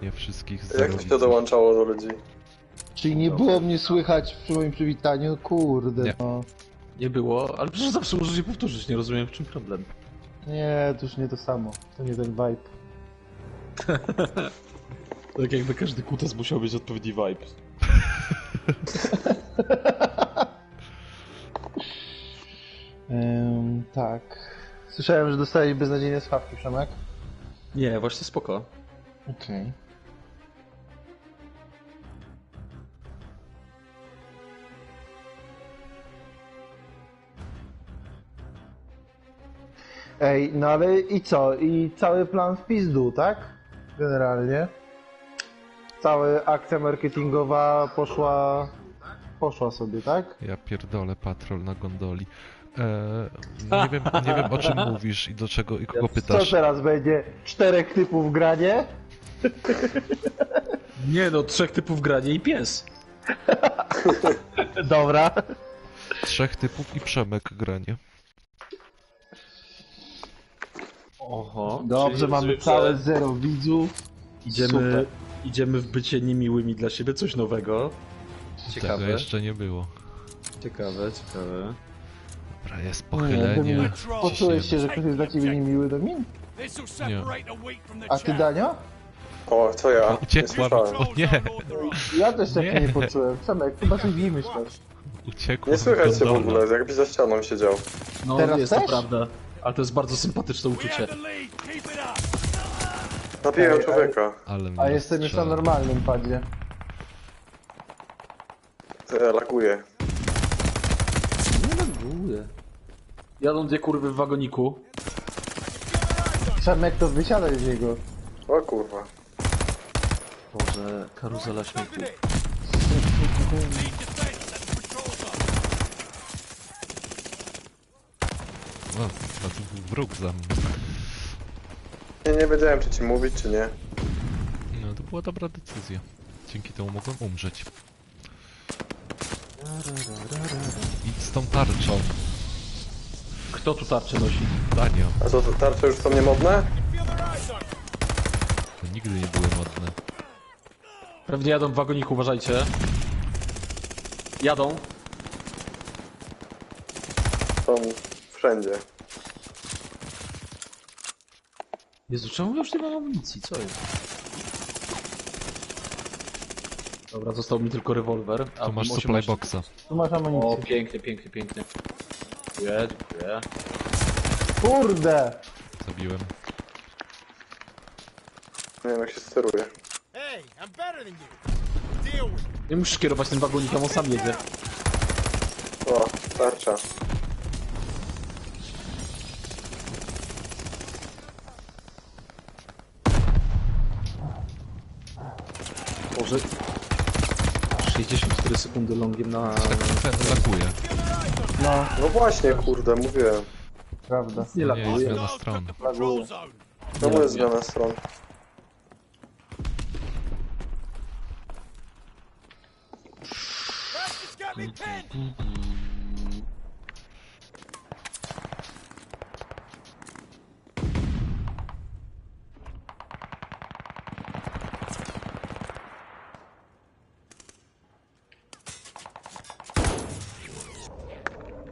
serdecznie wszystkich z Jak ci to dołączało do ludzi? Czyli nie było mnie słychać przy moim przywitaniu? Kurde, Nie. no. Nie było, ale przecież zawsze możesz je powtórzyć, nie rozumiem w czym problem. Nie, to już nie to samo. To nie ten vibe. Tak jakby każdy kutas musiał mieć odpowiedni vibe. Ym, tak. Słyszałem, że dostałeś beznadziejne schawki, Przemek. Nie, właśnie spoko. Okej. Ej, no ale i co? I cały plan w pizdu, tak? Generalnie. Cała akcja marketingowa poszła... Poszła sobie, tak? Ja pierdolę patrol na gondoli. Eee, nie, wiem, nie wiem o czym mówisz i do czego i kogo Co pytasz. teraz będzie? Czterech typów granie? Nie no, trzech typów granie i pies. Dobra. Trzech typów i Przemek granie. Oho. Dobrze, czyli mamy rozumiem, całe zero widzów. Idziemy, Super. idziemy w bycie niemiłymi dla siebie, coś nowego. Tego Ciekawe, jeszcze nie było. ciekawe, ciekawe. Dobra, jest Nie, pochylenie. Dominik, poczułeś się, że ktoś jest dla ciebie niemiły, Domin? A ty. Danio? O, to ja. Nie Uciekłam. słyszałem. O nie! Ja też tak Nie. nie, nie poczułem. Przemek, chyba coś wymyślasz. Uciekłem Nie słychać z cię w ogóle, jakbyś za ścianą siedział. No, Teraz jest to też? prawda. Ale to jest bardzo sympatyczne uczucie. Ej, człowieka. Ale mnie A jestem już na normalnym padzie. E, Laguję. Nie neguję. Jadą dwie kurwy w wagoniku. Przemek, to wysiadaj z niego. O kurwa. Boże, karuzela śmiechu. Need defense at the patrol zone. O, tu był wróg za mną. Nie, nie wiedziałem czy ci mówić, czy nie. No, to była dobra decyzja. Dzięki temu mogłem umrzeć. Idź z tą tarczą, Kto tu tarczę nosi? Danio. A co, to tarcze już są niemodne? To nigdy nie były modne. Pewnie jadą w wagoniku, uważajcie. Jadą. Są wszędzie. Jezu, czemu już nie mam amunicji? Co jest? Dobra, został mi tylko rewolwer. a Tu masz supply 18. boxa. Tu masz O, amunicję. pięknie, pięknie, pięknie. Dziękuję, dziękuję. Kurde! Zabiłem. Nie wiem jak się steruje. Hey, I'm better than you. Deal with it. Nie musisz kierować tym wagonikiem, on sam jedzie. O, tarcza. Boże. 64 sekundy longiem na... Tak. No, No właśnie, kurde, mówiłem. prawda. Nie Nie, jest zmiana stron. Jest zmiana stron.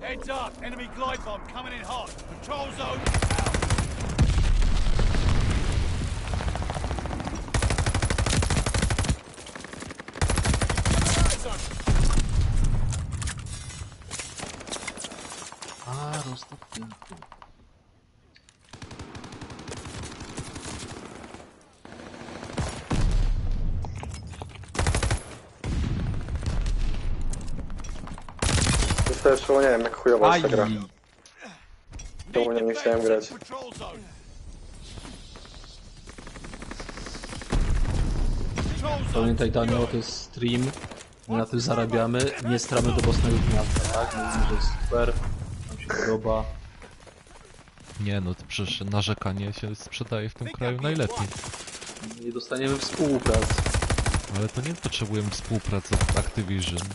Heads up, enemy glide bomb coming in hot. Patrol zone out. Nie wiem jak chujowa jest ta gra. Czemu nie, chciałem grać. Pamiętaj Daniel, to jest stream. My na tym zarabiamy. Nie stramy do własnego gniazda, tak? Mówimy, że jest super. Nam się podoba. Nie no, to przecież narzekanie się sprzedaje w tym kraju najlepiej. Nie dostaniemy współpracy. Ale to nie potrzebujemy współpracy z Activision.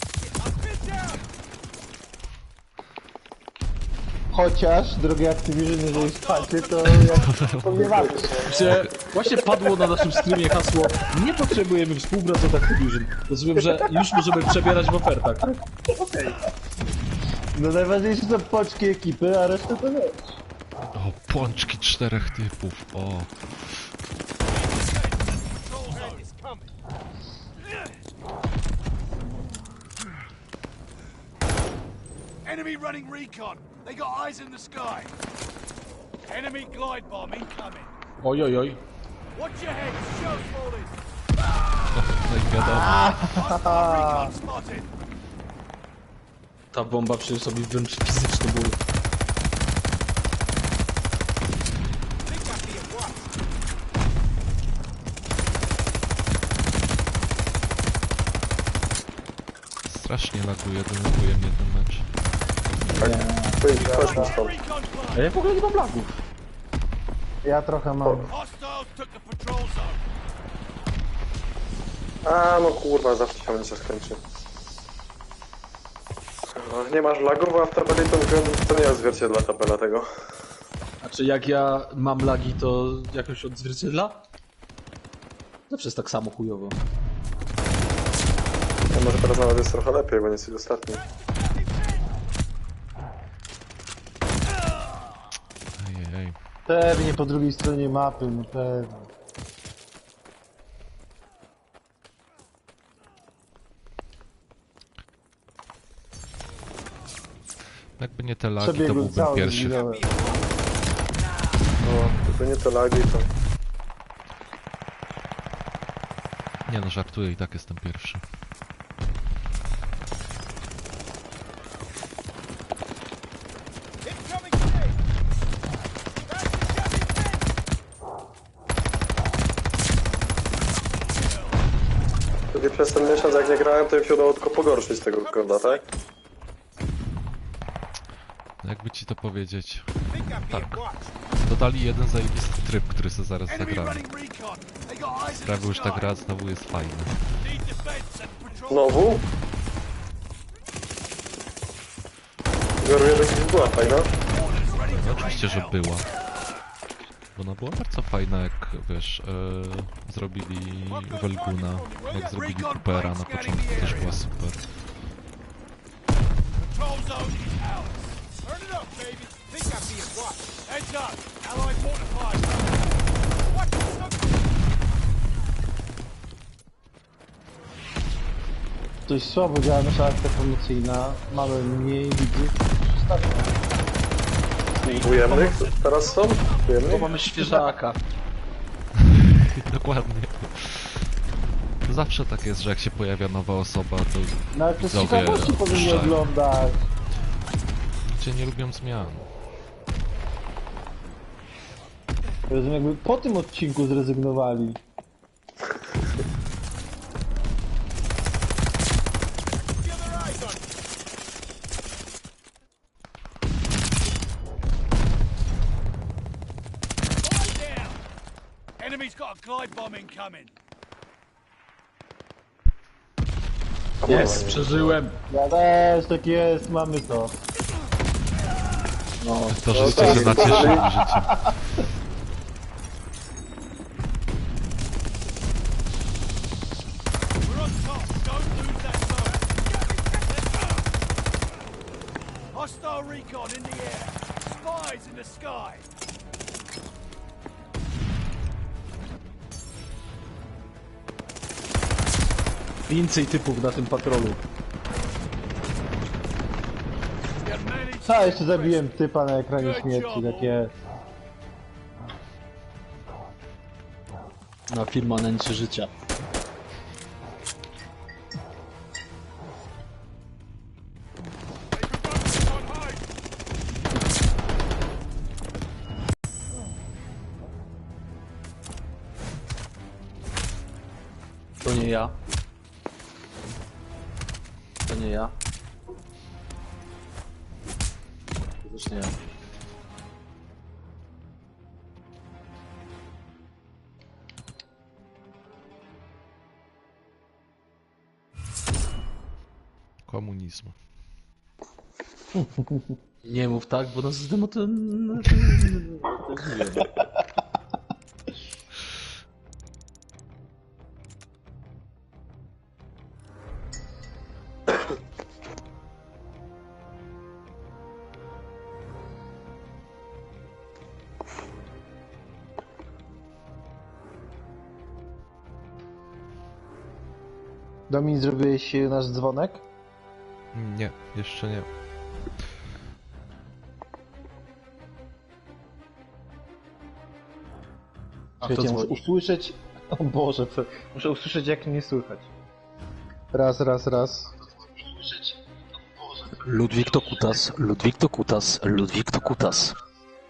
Chociaż, drogie Activision, jeżeli słuchacie, to jak się. Właśnie padło na naszym streamie hasło Nie potrzebujemy współpracy od Activision. Rozumiem, że już możemy przebierać w ofertach. tak? No najważniejsze są poczki ekipy, a resztę to wiesz. O, pączki czterech typów, o. Enemy running recon. They got eyes in the sky. Enemy glide bomb incoming. Oj, oj, oj. Watch your head. Shell falling. No i wiadomo, Hostile recon spotted. Ta bomba przyniosła mi wręcz fizyczny ból. strasznie laguje, denerwuje mnie ten mecz. Chodźmy chodźmy stąd. A ja w ogóle nie mam lagów. Ja trochę mam. A no kurwa, zawsze się będzie skończy. No, Nie masz lagów, a w tabeli to, to nie odzwierciedla tabela tego. A czy jak ja mam lagi, to jakoś odzwierciedla? Zawsze jest tak samo chujowo. No może teraz nawet jest trochę lepiej, bo nie jesteś ostatni. Pewnie po drugiej stronie mapy, no pewnie. Jakby nie te lagi, to Przebiegłem byłbym cały pierwszy. zginąłem. No, gdyby nie te lagi, to... Nie no, żartuję, i tak jestem pierwszy. Wtedy przez ten miesiąc jak nie grałem, to mi się udało tylko pogorszyć tego koda, tak? Jakby ci to powiedzieć. Tak. Dodali jeden zajebisty tryb, który sobie zaraz zagramy. Sprawił, że ta gra znowu jest fajna. Znowu? Igor, jednak była fajna. No oczywiście, że była. Bo ona była bardzo fajna, jak wiesz, e, zrobili Welguna, jak zrobili Coopera na początku, też była super. Dość słabo działa nasza akcja promocyjna. Mamy mniej widzów. Ujemnych teraz są? To Ujemnych? mamy świeżaka. Dokładnie. Zawsze tak jest, że jak się pojawia nowa osoba, to No ale przez Widzowie ciekawości powinni opuszczają. oglądać. ludzie nie lubią zmian. Rozumiem, jakby po tym odcinku zrezygnowali. Enemy's got a glide bomb incoming. Jest, przeżyłem. Ja też, tak jest, mamy to. No, To, żeście się nacieszyli życiem. We're on top. Don't lose that zone. Hostile recon in the air. Spies in the sky. Więcej typów na tym patrolu. A, jeszcze zabiłem typa na ekranie śmierci, tak jest. Na firmamencie życia. To nie ja. Nie ja. To też nie ja. Komunizm. Nie mów tak, bo nas zdemoten... Domin, zrobiłeś e, nasz dzwonek? Nie, jeszcze nie. A muszę usłyszeć... O Boże, co... muszę usłyszeć jak mnie słychać. Raz, raz, raz. Ludwik to kutas, Ludwik to kutas, Ludwik to kutas.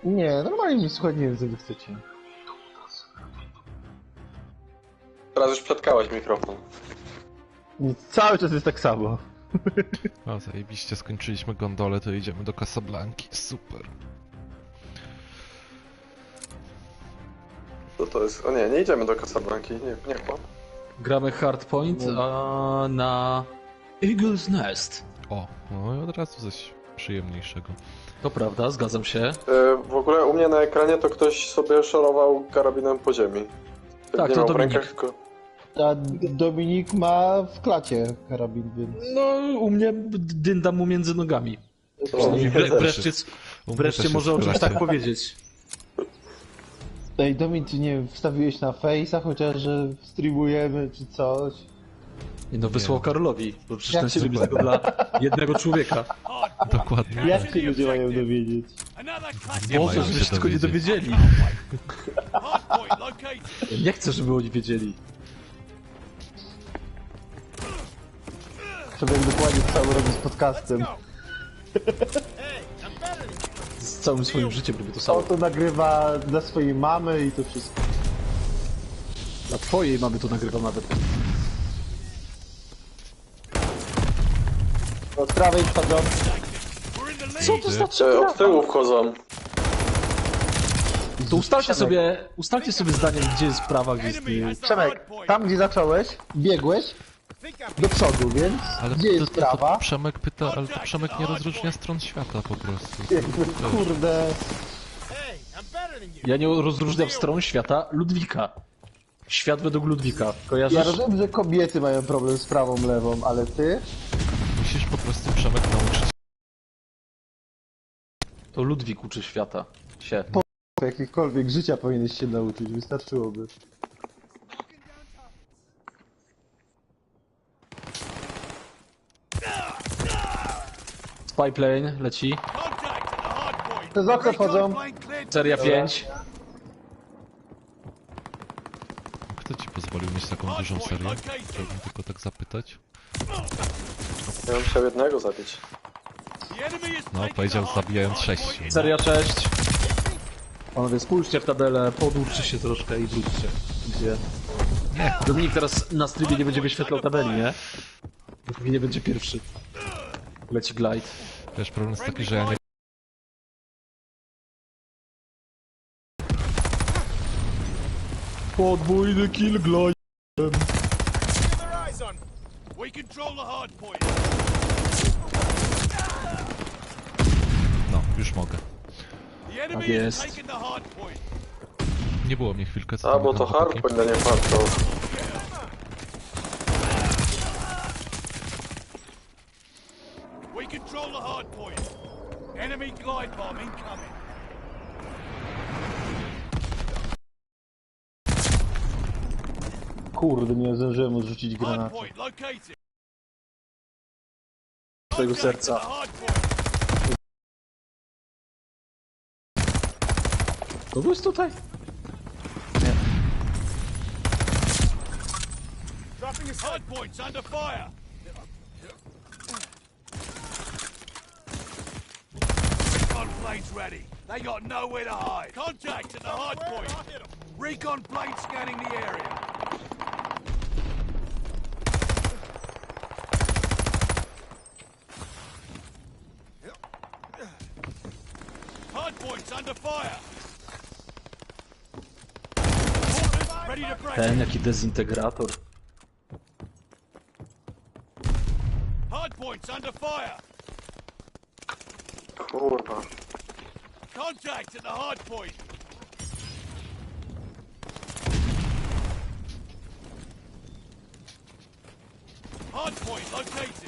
Nie, normalnie mnie słuchać, nie wiem co wy chcecie. Teraz już przetkałeś mikrofon. Cały czas jest tak samo. O, zajebiście, skończyliśmy gondolę, to idziemy do Casablanki. Super. Co to jest? O nie, nie idziemy do Casablanki, nie, nie kłam. Gramy Hardpoint, a na Eagle's Nest. O, no i od razu coś przyjemniejszego. To prawda, zgadzam się. E, w ogóle u mnie na ekranie to ktoś sobie szorował karabinem po ziemi. Tak, nie to miał w Dominik. rękach, tylko... A Dominik ma w klacie karabin, więc... No, u mnie dynda mu między nogami. O, I wreszcie, U mnie wreszcie też może o jest czymś tak powiedzieć. Ej, Domin, ty nie wstawiłeś na Face'a, chociaż że streamujemy czy coś. Nie no, wysłał Karolowi, bo przecież Jak ten się stream jest tylko dla jednego człowieka. Dokładnie. Jak się ludzie mają dowiedzieć? Nie Boże, mają żeby się tylko nie dowiedzieć. dowiedzieli. nie chcę, żeby oni wiedzieli. To wiem dokładnie co cały robię z podcastem. Z całym swoim życiem robię to samo. On to nagrywa dla swojej mamy i to wszystko. Dla twojej mamy to nagrywam nawet. Od prawej wchodzą. Co to znaczy? E, od tyłu wchodzą. To ustalcie sobie, ustalcie sobie zdaniem, gdzie jest prawa, gdzie jest Przemek, tam gdzie zacząłeś, biegłeś do przodu, więc Ale gdzie to, jest to, to prawa? Przemek pyta, ale to Przemek nie rozróżnia stron świata po prostu. Kurde... Ja nie rozróżniam stron świata Ludwika. Świat według Ludwika. Kojarzysz? Ja rozumiem, że kobiety mają problem z prawą, lewą, ale ty? Musisz po prostu Przemek nauczyć. To Ludwik uczy świata. Się. Jakichkolwiek życia powinieneś się nauczyć, wystarczyłoby. Spyplane leci. Hardpoint. Przez okno wchodzą. Seria 5. Kto ci pozwolił mieć taką dużą serię? Chciałbym tylko tak zapytać. Ja bym chciał jednego zabić. No, powiedział zabijając sześciu. Seria 6. Panowie, spójrzcie w tabelę, podłóżcie się troszkę i wróćcie. Gdzie? Dominik teraz na streamie nie będzie wyświetlał tabeli, nie? Dopóki nie będzie pierwszy. Leci glide. Wiesz, problem jest taki, że ja nie... Podwójny kill glide. We control the hardpoint. No, już mogę. The enemy Tak is jest. taking the hardpoint. Nie było mnie chwilkę, co A, tam bo to chłopaki? hardpoint, a nie hardcore. We control the hardpoint. Enemy glide bomb incoming. Kurde, nie zdążyłem odrzucić granatu. Twojego serca. hardpoint. Kogo jest tutaj? Hardpoint's under fire. Recon planes ready. They got nowhere to hide. Contact at the hardpoint. Recon plane scanning the area. Ten, jaki dezintegrator. Hardpoint's under fire. Kurwa. Contact at the hard point. Hard point located.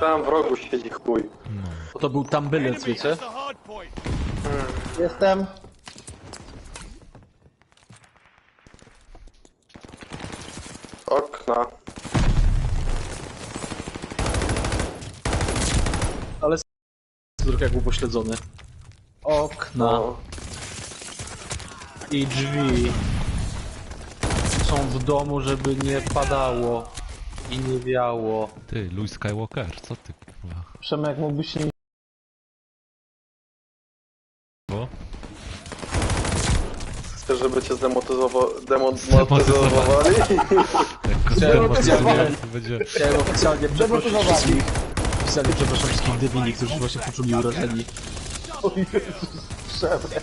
Tam w rogu siedzi chuj. Bo to był tambylec, Enemy wiecie? Jestem. Okna. Ale s- trochę jak był pośledzony. Okna No. i drzwi są w domu, żeby nie padało i nie wiało. Ty, Luke Skywalker, co ty kurwa? Przemek mógłbyś się nie... Bo? Chcesz, żeby cię zdemotyzowa- demotyzowali? Jak to będzie... Chciałem oficjalnie przeprosić wszystkich. Oficjalnie przepraszam wszystkich debili, którzy właśnie poczuli urażeni. O Jezus, Przemek.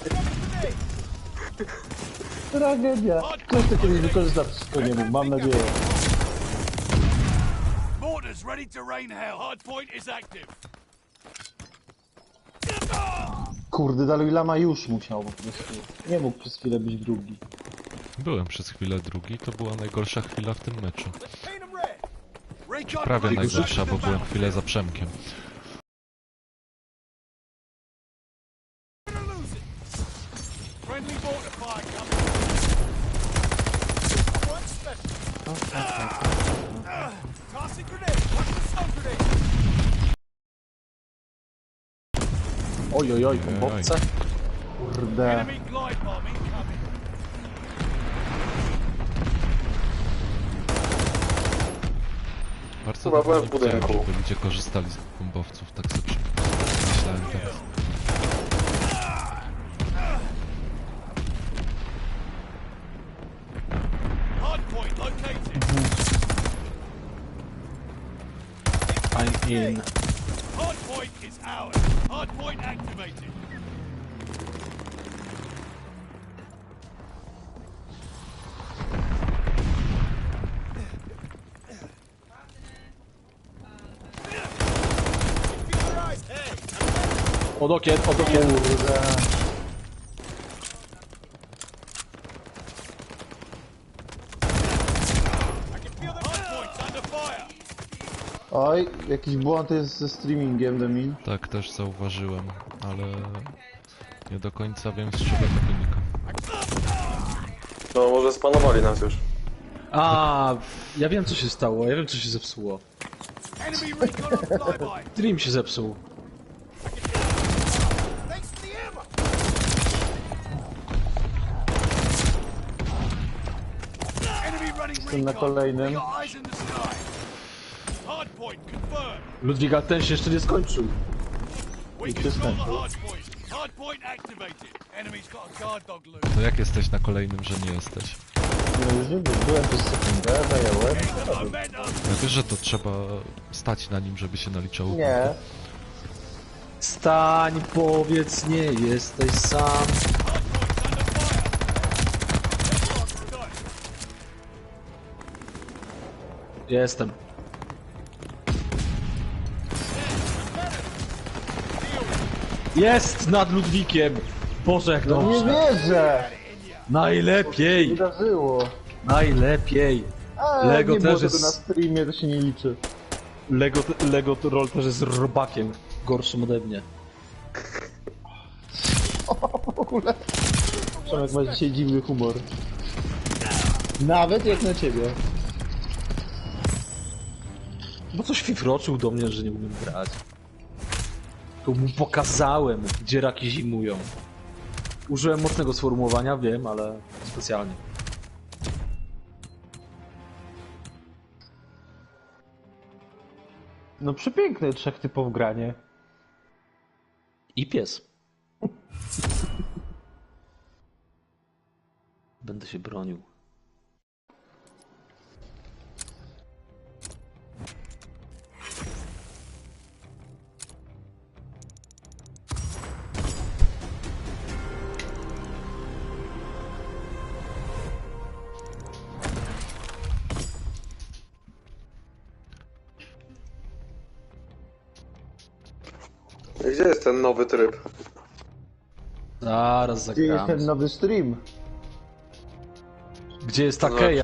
Tragedia. Ktoś to kiedyś wykorzysta wszystko nie mógł, mam nadzieję. Ready to rain hell. Hard point is active. Kurde, Dalai Lama już musiał po prostu. Nie mógł przez chwilę być drugi. Byłem przez chwilę drugi, to była najgorsza chwila w tym meczu. Prawie najgorsza, bo byłem chwilę za Przemkiem. Oj, oj, oj, bombowce. Kurde. Bardzo Chyba byłem nie w budynku. żeby ludzie korzystali z bombowców, tak sobie myślałem teraz. Located. I'm in. Hard point is ours. Hard point activated. Od okien, od okien. Kurde. Hard point's under fire. Oj, jakiś błąd jest ze streamingiem, Demil. Tak, też zauważyłem, ale nie do końca wiem z czego to wynika. No może spanowali nas już. A, ja wiem co się stało, ja wiem co się zepsuło. Dream się zepsuł. Jestem na kolejnym. We got eyes in the sky. Hard point confirmed. Ludwiga ten się jeszcze nie skończył. I. To jak jesteś na kolejnym, że nie jesteś? No już nie wiem, byłem przez sekundę, zająłem. Ja wiesz, że to trzeba stać na nim, żeby się naliczało. Nie. Stań, powiedz, nie jesteś sam. Jestem. Jest nad Ludwikiem. Boże, jak No nie dobrze. wierzę! Najlepiej, Wydarzyło. najlepiej. A, Lego nie było też tego jest- na streamie, to się nie liczy. Lego, Lego Roll też jest robakiem. Gorszym ode mnie. W ogóle. Przemek ma dzisiaj dziwny humor. Nawet jak na ciebie. Bo coś fifroczył do mnie, że nie umiem grać. To mu pokazałem, gdzie raki zimują. Użyłem mocnego sformułowania, wiem, ale specjalnie. No przepiękne trzech typów granie. I pies. Będę się bronił. Gdzie jest ten nowy tryb? Zaraz Gdzie jest ten nowy stream? Gdzie jest ta No. Keja?